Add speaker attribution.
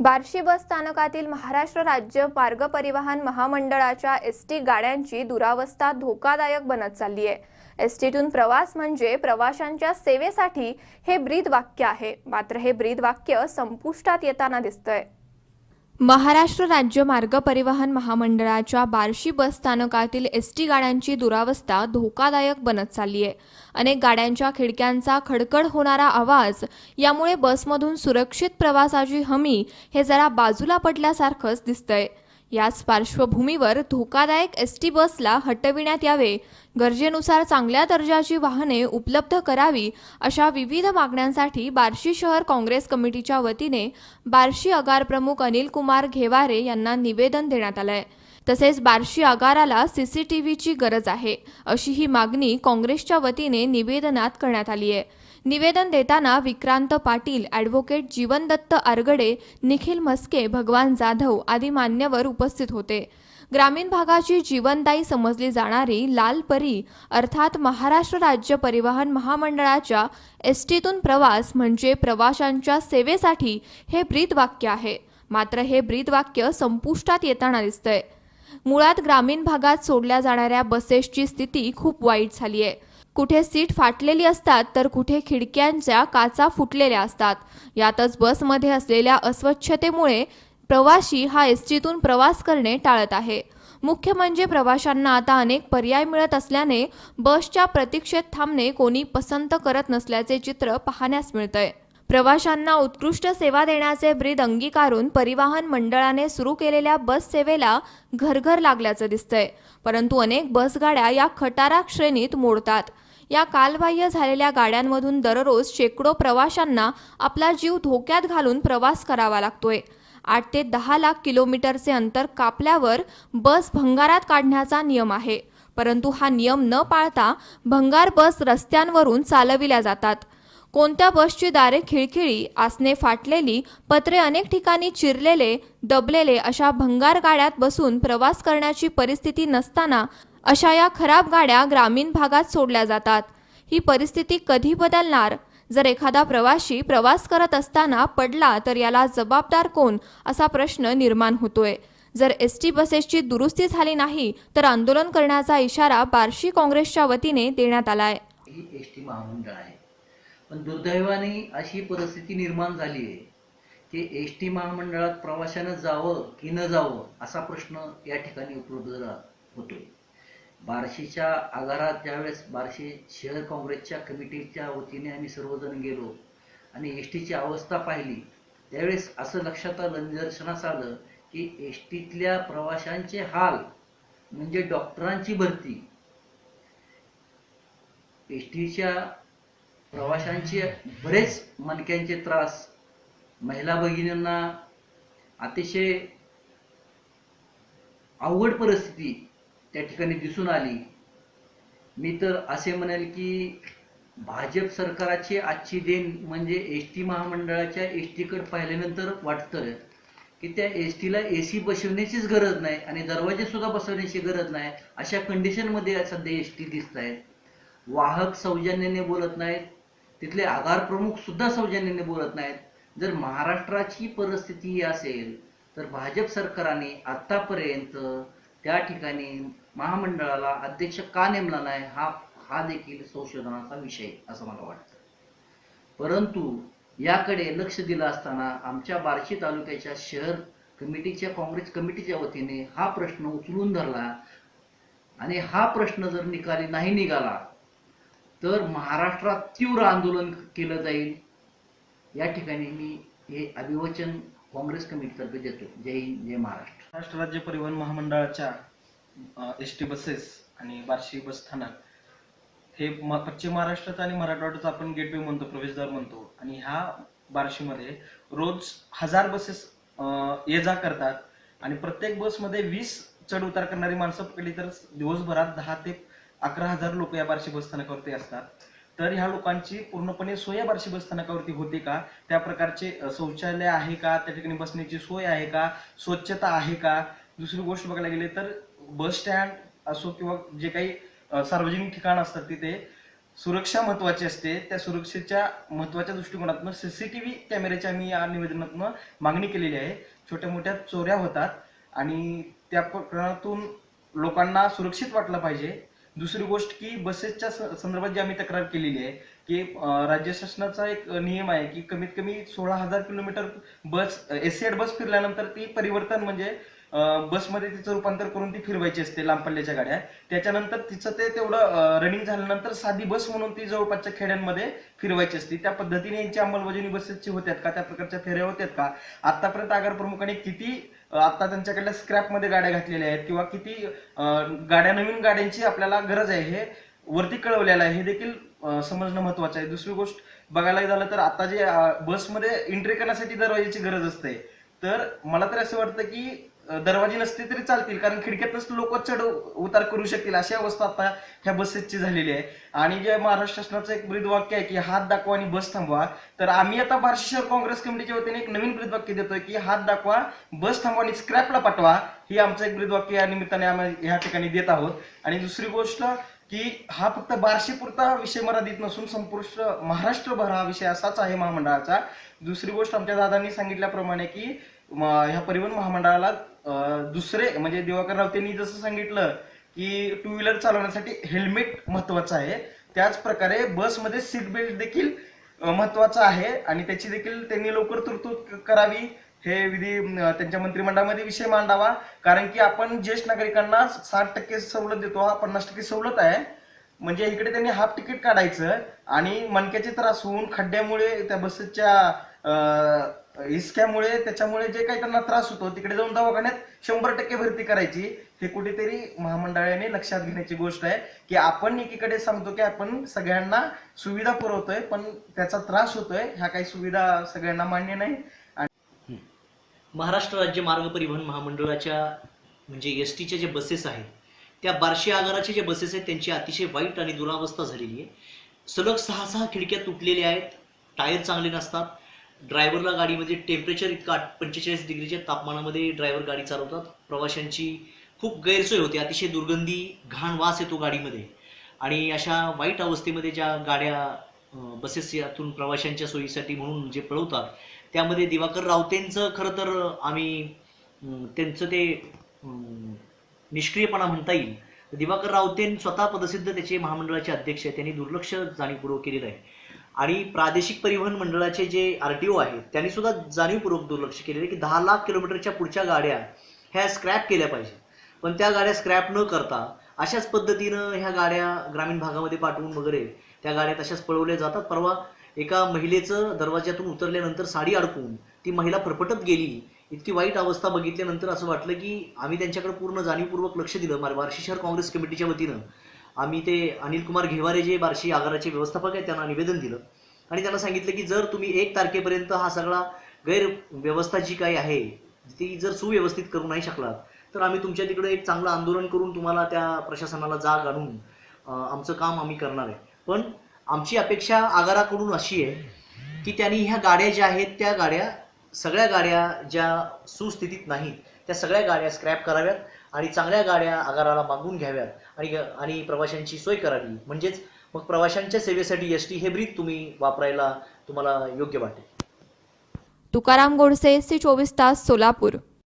Speaker 1: Barshi bus स्थानकातील महाराष्ट्र राज्य मार्ग परिवहन महामंडळाच्या एस टी गाड्यांची दुरावस्था धोकादायक बनत चालली आहे. एस टीतून प्रवास म्हणजे प्रवाशांच्या सेवेसाठी हे ब्रीद वाक्य आहे. मात्र हे ब्रीद वाक्य संपुष्टात येताना दिसतंय. महाराष्ट्र राज्य मार्ग परिवहन महामंडळाच्या बार्शी बस स्थानकातील एस टी गाड्यांची दुरावस्था धोकादायक बनत चालली आहे. अनेक गाड्यांच्या खिडक्यांचा खडखड होणारा आवाज यामुळे बसमधून सुरक्षित प्रवासाची हमी हे जरा बाजूला पडल्यासारखंच दिसतंय. याच पार्श्वभूमीवर धोकादायक एस टी बसला हटविण्यात यावे. गरजेनुसार चांगल्या दर्जाची वाहने उपलब्ध करावी अशा विविध मागण्यांसाठी बार्शी शहर काँग्रेस कमिटीच्या वतीने बार्शी आगार प्रमुख अनिल कुमार घेवारे यांना निवेदन देण्यात आलं आहे तसेच बार्शी आगाराला सीसीटीव्हीची गरज आहे अशी ही मागणी काँग्रेसच्या वतीने निवेदनात करण्यात आली आहे. निवेदन देताना विक्रांत पाटील ॲडव्होकेट जीवनदत्त आरगडे निखिल मस्के भगवान जाधव आदी मान्यवर उपस्थित होते. ग्रामीण भागाची जीवनदायी समजली जाणारी लाल परी अर्थात महाराष्ट्र राज्य परिवहन महामंडळाच्या एस टीतून प्रवास म्हणजे प्रवाशांच्या सेवेसाठी हे ब्रीदवाक्य आहे. मात्र हे ब्रीदवाक्य संपुष्टात येताना दिसतंय. मुळात ग्रामीण भागात सोडल्या जाणाऱ्या बसेसची स्थिती खूप वाईट झाली आहे. कुठे सीट फाटलेली असतात तर कुठे खिडक्यांच्या काचा फुटलेल्या असतात. यातच बसमध्ये असलेल्या अस्वच्छतेमुळे प्रवाशी हा एस टीतून प्रवास करणे टाळत आहे. मुख्य म्हणजे प्रवाशांना आता अनेक पर्याय मिळत असल्याने बसच्या प्रतीक्षेत थांबणे कोणी पसंत करत नसल्याचे चित्र पाहण्यास मिळतंय. प्रवाशांना उत्कृष्ट सेवा देण्याचे ब्रीद अंगीकारून परिवहन मंडळाने सुरू केलेल्या बस सेवेला घरघर लागल्याचं दिसतंय. परंतु अनेक बसगाड्या या खटारा श्रेणीत मोडतात. या कालबाह्य झालेल्या गाड्यांमधून दररोज शेकडो प्रवाशांना आपला जीव धोक्यात घालून प्रवास करावा लागतोय. आठ ते दहा लाख किलोमीटरचे अंतर कापल्यावर बस भंगारात काढण्याचा नियम आहे. परंतु हा नियम न पाळता भंगार बस रस्त्यांवरून चालविल्या जातात. कोणत्या बसची दारे खिळखिळी आसने फाटलेली पत्रे अनेक ठिकाणी चिरलेले दबलेले अशा भंगार गाड्यात बसून प्रवास करण्याची परिस्थिती नसताना अशा या खराब गाड्या ग्रामीण भागात सोडल्या जातात. ही परिस्थिती कधी बदलणार? जर एखादा प्रवाशी प्रवास करत असताना पडला तर याला जबाबदार कोण? असा प्रश्न निर्माण होतोय. जर एस टी बसेसची दुरुस्ती झाली नाही तर आंदोलन करण्याचा इशारा बार्शी काँग्रेसच्या वतीने देण्यात आलाय.
Speaker 2: पण दुर्दैवाने अशी परिस्थिती निर्माण झाली आहे की एस टी महामंडळात प्रवाशानं जावं की न जावं असा प्रश्न या ठिकाणी उपलब्ध होतोय. बार्शीच्या आगारात ज्यावेळेस बार्शी शहर काँग्रेसच्या कमिटीच्या वतीने आम्ही सर्वजण गेलो आणि एस टीची अवस्था पाहिली त्यावेळेस असं लक्षात आलं निदर्शनास आलं की एस टीतल्या प्रवाशांचे हाल म्हणजे डॉक्टरांची भरती एस टीच्या प्रवाशांचे बरेच मणक्यांचे त्रास महिला भगिनींना अतिशय अवघड परिस्थिती त्या ठिकाणी दिसून आली. मी तर असे म्हणेल की भाजप सरकाराची आजची देण म्हणजे एस टी महामंडळाच्या एस टीकडे पाहिल्यानंतर वाटतं की त्या एस टीला ए सी बसवण्याचीच गरज नाही आणि दरवाजे सुद्धा बसवण्याची गरज नाही अशा कंडिशनमध्ये सध्या एस टी दिसत आहेत वाहक सौजन्याने बोलत नाहीत. तिथले आगार प्रमुख सुद्धा सौजन्याने बोलत नाहीत. जर महाराष्ट्राची परिस्थिती ही असेल तर भाजप सरकारने आतापर्यंत त्या ठिकाणी महामंडळाला अध्यक्ष का नेमला नाही हा हा देखील संशोधनाचा विषय असं मला वाटतं. परंतु याकडे लक्ष दिलं असताना आमच्या बार्शी तालुक्याच्या शहर कमिटीच्या काँग्रेस कमिटीच्या वतीने हा प्रश्न उचलून धरला. आणि हा प्रश्न जर निकाली नाही निघाला तर महाराष्ट्रात तीव्र आंदोलन केलं जाईल. या ठिकाणी मी हे अभिवचन काँग्रेस कमिटीतर्फे देतो. जय हिंद जय महाराष्ट्र.
Speaker 3: महाराष्ट्र राज्य परिवहन महामंडळाच्या एस टी बसेस आणि बार्शी बस स्थानक हे पश्चिम महाराष्ट्राचा आणि मराठवाड्यात आपण गेटवे म्हणतो प्रवेशद्वार म्हणतो आणि ह्या बार्शीमध्ये रोज हजार बसेस ये जा करतात आणि प्रत्येक बसमध्ये वीस चढ उतार करणारी माणसं पकडली तर दिवसभरात दहा ते अकरा हजार लोक या बार्शी बसस्थानकावरती असतात. तर ह्या लोकांची पूर्णपणे सोय या बार्शी बस स्थानकावरती होते का? त्या प्रकारचे शौचालय आहे का? त्या ठिकाणी बसण्याची सोय आहे का? स्वच्छता आहे का? दुसरी गोष्ट बघायला गेले तर बस स्टँड असो किंवा जे काही सार्वजनिक ठिकाण असतात तिथे सुरक्षा महत्वाची असते. त्या सुरक्षेच्या महत्त्वाच्या दृष्टिकोनातून सीसीटीव्ही कॅमेऱ्याची आम्ही या निवेदनातून मागणी केलेली आहे. छोट्या मोठ्या चोऱ्या होतात आणि त्या प्रकरणातून लोकांना सुरक्षित वाटलं पाहिजे. दुसरी गोष्ट की बसेसच्या संदर्भात जी आम्ही तक्रार केलेली आहे की राज्य शासनाचा एक नियम आहे की कमीत कमी सोळा हजार किलोमीटर बस एसीएड बस फिरल्यानंतर ती परिवर्तन म्हणजे बसमध्ये तिचं रूपांतर करून ती फिरवायची असते लांब पल्ल्याच्या गाड्या. त्याच्यानंतर तिचं ते तेवढं रनिंग झाल्यानंतर साधी बस म्हणून ती जवळपासच्या खेड्यांमध्ये फिरवायची असते. त्या पद्धतीने यांची अंमलबजावणी बसेसची होत्यात का? त्या प्रकारच्या फेऱ्या होत्यात का? आतापर्यंत आगार प्रमुखांनी किती आता त्यांच्याकडल्या स्क्रॅपमध्ये गाड्या घातलेल्या आहेत किंवा किती गाड्या नवीन गाड्यांची आपल्याला गरज आहे हे वरती कळवलेलं आहे हे देखील समजणं महत्वाचं आहे. दुसरी गोष्ट बघायला झालं तर आता जे बसमध्ये एंट्री करण्यासाठी दरवाजाची गरज असते. तर मला तर असं वाटतं की दरवाजे नसते तरी चालतील कारण खिडक्यातच लोक चढ उतार करू शकतील. अशी अवस्था आता ह्या बसेसची झालेली आहे. आणि जे महाराष्ट्र शासनाचं एक ब्रीदवाक्य आहे की हात दाखवा आणि बस थांबवा. तर आम्ही आता बार्शी शहर काँग्रेस कमिटीच्या वतीने एक नवीन ब्रीदवाक्य देतोय की हात दाखवा बस थांबवा आणि स्क्रॅपला पाठवा. ही आमचं एक ब्रीदवाक्य या निमित्ताने आम्ही ह्या ठिकाणी देत आहोत. आणि दुसरी गोष्ट की हा फक्त बार्शीपुरता विषय मर्यादित नसून संपूर्ण महाराष्ट्रभर हा विषय असाच आहे महामंडळाचा. दुसरी गोष्ट आमच्या दादांनी सांगितल्याप्रमाणे की ह्या परिवहन महामंडळाला दुसरे म्हणजे दिवाकर रावतेंनी जसं सांगितलं की टू व्हीलर चालवण्यासाठी हेल्मेट महत्वाचं आहे. त्याच प्रकारे बसमध्ये सीट बेल्ट देखील अं, महत्वाचं आहे. आणि त्याची देखील त्यांनी लवकर तरतूद करावी. हे विधी त्यांच्या मंत्रिमंडळामध्ये विषय मांडावा. कारण की आपण ज्येष्ठ नागरिकांना साठ टक्के सवलत देतो. हा पन्नास टक्के सवलत आहे. म्हणजे इकडे त्यांनी हाफ तिकीट काढायचं. आणि मणक्याचे त्रास होऊन खड्ड्यामुळे त्या बसच्या हिसक्यामुळे त्याच्यामुळे जे काही त्यांना त्रास होतो तिकडे जाऊन दवाखान्यात शंभर टक्के भरती करायची. हे कुठेतरी महामंडळाने लक्षात घेण्याची गोष्ट आहे की आपण एकीकडे सांगतो की आपण सगळ्यांना सुविधा पुरवतोय पण त्याचा त्रास होतोय ह्या काही सुविधा सगळ्यांना मान्य नाही.
Speaker 4: महाराष्ट्र राज्य मार्ग परिवहन महामंडळाच्या म्हणजे एस टीच्या जे बसेस आहेत त्या बार्शी आगाराचे जे बसेस आहेत त्यांची अतिशय वाईट आणि दुरावस्था झालेली आहे. सलग सहा सहा खिडक्या तुटलेल्या आहेत टायर चांगले नसतात ड्रायव्हरला गाडीमध्ये टेम्परेचर इतका पंचेचाळीस डिग्रीच्या तापमानामध्ये ड्रायव्हर गाडी चालवतात. प्रवाशांची खूप गैरसोय होते. अतिशय दुर्गंधी घाण वास येतो गाडीमध्ये. आणि अशा वाईट अवस्थेमध्ये ज्या गाड्या बसेस यातून प्रवाशांच्या सोयीसाठी म्हणून जे पळवतात त्यामध्ये दिवाकर रावतेंचं खरं तर आम्ही त्यांचं ते अं, निष्क्रियपणा म्हणता येईल. दिवाकर रावतेन स्वतः पदसिद्ध त्याचे महामंडळाचे अध्यक्ष आहेत. त्यांनी दुर्लक्ष जाणीवपूर्वक केलेलं आहे. आणि प्रादेशिक परिवहन मंडळाचे जे आरटीओ आहेत त्यांनी सुद्धा जाणीवपूर्वक दुर्लक्ष केलेलं की दहा लाख किलोमीटरच्या पुढच्या गाड्या ह्या स्क्रॅप केल्या पाहिजे पण त्या गाड्या स्क्रॅप न करता अशाच पद्धतीनं ह्या गाड्या ग्रामीण भागामध्ये पाठवून वगैरे त्या गाड्या तशाच पळवल्या जातात. परवा एका महिलेचं दरवाज्यातून उतरल्यानंतर साडी अडकून ती महिला फरफटत गेली. इतकी वाईट अवस्था बघितल्यानंतर असं वाटलं की आम्ही त्यांच्याकडे पूर्ण जाणीवपूर्वक लक्ष दिलं. मार- बार्शी शहर काँग्रेस कमिटीच्या वतीनं. आम्ही ते अनिल कुमार घेवारे जे बार्शी आगाराचे व्यवस्थापक आहेत त्यांना निवेदन दिलं. आणि त्यांना सांगितलं की जर तुम्ही एक तारखेपर्यंत हा सगळा गैरव्यवस्था जी काही आहे ती जर सुव्यवस्थित करू नाही शकलात तर आम्ही तुमच्या तिकडे एक चांगलं आंदोलन करून तुम्हाला त्या प्रशासनाला जाग आणून आमचं काम आम्ही करणार आहे. पण आमची अपेक्षा आगाराकडून अशी आहे की त्यांनी ह्या गाड्या ज्या आहेत त्या गाड्या सगळ्या गाड्या ज्या सुस्थितीत नाहीत त्या सगळ्या गाड्या स्क्रॅप कराव्यात आणि चांगल्या गाड्या आगाराला मागून घ्याव्यात. आणि आणि प्रवाशांची सोय करावी. म्हणजेच मग प्रवाशांच्या सेवेसाठी एस टी हे ब्रीद तुम्ही वापरायला तुम्हाला योग्य वाटेल.
Speaker 1: तुकाराम गोडसे सी चोवीस तास सोलापूर.